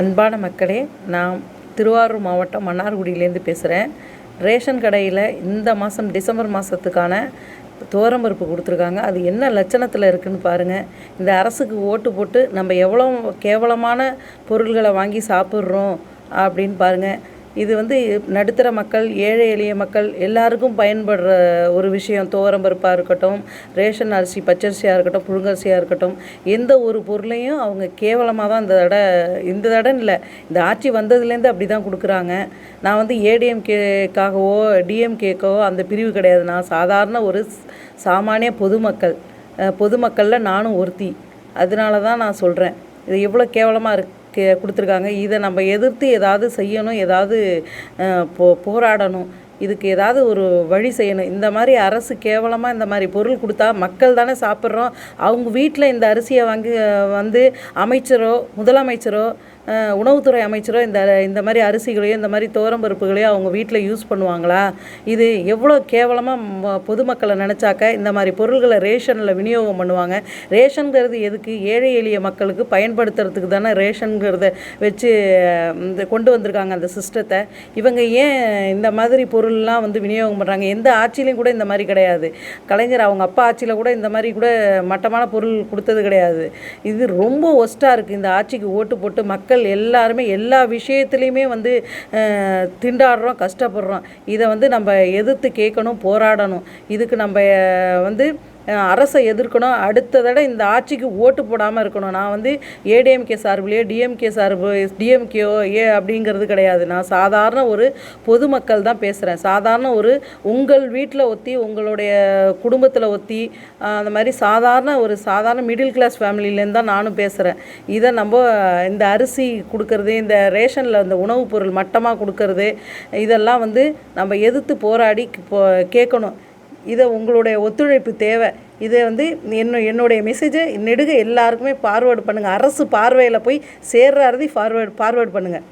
அன்பான மக்களே நான் திருவாரூர் மாவட்டம் மன்னார்குடியிலேருந்து பேசுகிறேன் ரேஷன் கடையில் இந்த மாதம் டிசம்பர் மாதத்துக்கான துவரம்பருப்பு கொடுத்துருக்காங்க. அது என்ன லட்சணத்தில் இருக்குதுன்னு பாருங்கள் இந்த அரசுக்கு ஓட்டு போட்டு நம்ம எவ்வளோ கேவலமான பொருள்களை வாங்கி சாப்பிட்றோம் அப்படின்னு பாருங்கள் இது வந்து நடுத்தர மக்கள் ஏழை எளிய மக்கள் எல்லாருக்கும் பயன்படுற ஒரு விஷயம். துவரம்பருப்பாக இருக்கட்டும் ரேஷன் அரிசி பச்சரிசியாக இருக்கட்டும் புழுங்கரிசியாக இருக்கட்டும் எந்த ஒரு பொருளையும் அவங்க கேவலமாக தான் இந்த தடவை இந்த தடவை இல்லை. இந்த ஆட்சி வந்ததுலேருந்து அப்படி தான் கொடுக்குறாங்க. நான் வந்து ஏடிஎம்கேக்காகவோ டிஎம்கேக்கோ அந்த பிரிவு கிடையாது. நான் சாதாரண ஒரு சாமானிய பொதுமக்கள். பொதுமக்களில் நானும் ஒருத்தி. அதனால தான் நான் சொல்கிறேன் இது எவ்வளோ கேவலமாக கே கொடுத்துருக்காங்க. இதை நம்ம எதிர்த்து ஏதாவது செய்யணும் ஏதாவது போ போராடணும். இதுக்கு ஏதாவது ஒரு வழி செய்யணும். இந்த மாதிரி அரசு கேவலமாக இந்த மாதிரி பொருள் கொடுத்தா மக்கள் தானே சாப்பிட்றோம். அவங்க வீட்டில் இந்த அரிசியை வாங்கி வந்து அமைச்சரோ முதலமைச்சரோ உணவுத்துறை அமைச்சரோ இந்த இந்த மாதிரி அரிசிகளையோ இந்த மாதிரி துவரம்பருப்புகளையோ அவங்க வீட்டில் யூஸ் பண்ணுவாங்களா? இது எவ்வளோ கேவலமாக பொதுமக்களை நினச்சாக்க இந்த மாதிரி பொருள்களை ரேஷனில் விநியோகம் பண்ணுவாங்க. ரேஷனுங்கிறது எதுக்கு? ஏழை எளிய மக்களுக்கு பயன்படுத்துறதுக்கு தானே ரேஷனுங்கிறத வச்சு இந்த கொண்டு வந்திருக்காங்க அந்த சிஸ்டத்தை. இவங்க ஏன் இந்த மாதிரி பொருள்லாம் வந்து விநியோகம் பண்ணுறாங்க எந்த ஆட்சியிலையும் கூட இந்த மாதிரி கிடையாது. கலைஞர் அவங்க அப்பா ஆட்சியில் கூட இந்த மாதிரி கூட மட்டமான பொருள் கொடுத்தது கிடையாது. இது ரொம்ப ஒஸ்ட்டாக இருக்குது இந்த ஆட்சிக்கு ஓட்டு போட்டு மக்கள் மக்கள் எல்லாருமே எல்லா விஷயத்துலையுமே வந்து திண்டாடுறோம் கஷ்டப்படுறோம். இதை வந்து நம்ம எதிர்த்து கேட்கணும் போராடணும். இதுக்கு நம்ம வந்து அரசை எதிர்க்கணும். அடுத்த தடவை இந்த ஆட்சிக்கு ஓட்டு போடாமல் இருக்கணும். நான் வந்து ஏடிஎம்கே சார்பிலேயோ டிஎம்கே சார்பு டிஎம்கேயோ ஏ அப்படிங்கிறது கிடையாது. நான் சாதாரண ஒரு பொதுமக்கள் தான் பேசுகிறேன் சாதாரண ஒரு உங்கள் வீட்டில் ஒத்தி உங்களுடைய குடும்பத்தில் ஒத்தி அந்த மாதிரி சாதாரண ஒரு சாதாரண மிடில் கிளாஸ் ஃபேமிலியிலேருந்து தான் நானும் பேசுகிறேன் இதை நம்ம இந்த அரிசி கொடுக்கறது இந்த ரேஷனில் இந்த உணவுப் பொருள் மட்டமாக கொடுக்கறது இதெல்லாம் வந்து நம்ம எதிர்த்து போராடி போ கேட்கணும். இதை உங்களுடைய ஒத்துழைப்பு தேவை. இதை வந்து என்ன என்னுடைய மெசேஜை நெடுக எல்லாருக்குமே ஃபார்வேர்டு பண்ணுங்கள் அரசு பார்வையில் போய் சேர்ற ஃபார்வேர்டு ஃபார்வேர்டு பண்ணுங்கள்